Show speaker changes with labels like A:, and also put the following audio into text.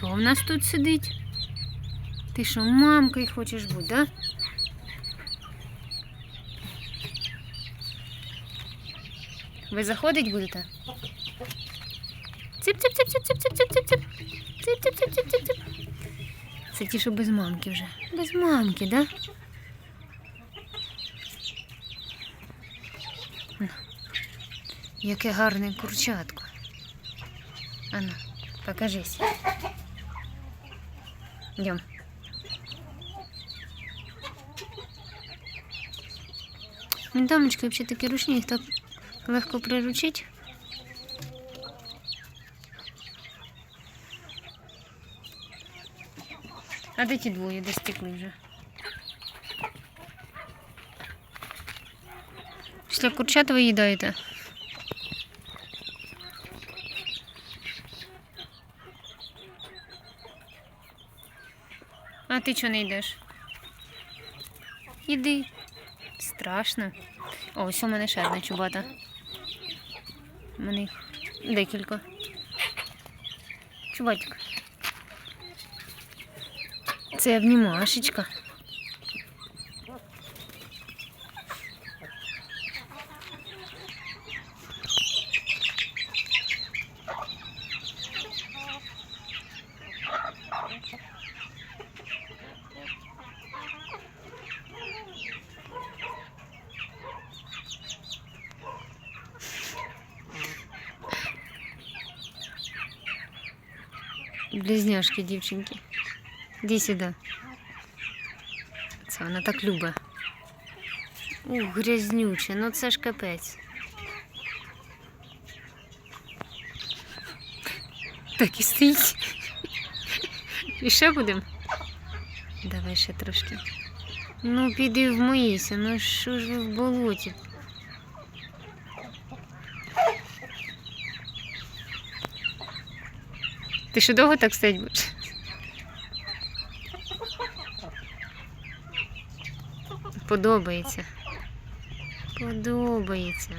A: Хто в нас тут сидить? Ти що, мамкою хочеш бути, да? Ви заходить будете? Цip-цip-цip-цip-цip-цip-цip-цip. Цip-цip-цip-цip-цip-цip. Це ті, що без мамки вже. Без мамки, да? Яке гарне курчатко. Ану, покажись. Йдем. Він дамочки взагалі такі ручні, їх так легко приручить. А де ті двоє, де стекли вже? Після курчат ви їдаєте? А ти чого не йдеш? Іди. Страшно. Ось у мене ще одна чубата. У мене їх декілька. Чубатик. Це обнімашечка. Близняшки, дівчинки. Іди сюди. Це вона так любить. Ух, грязнюче, ну це ж капець. Так і стоїть. І ще будемо? Давай ще трошки. Ну, піди вмийся, ну що ж ви в болоті? Ти ще довго так стоять будеш? Подобається. Подобається.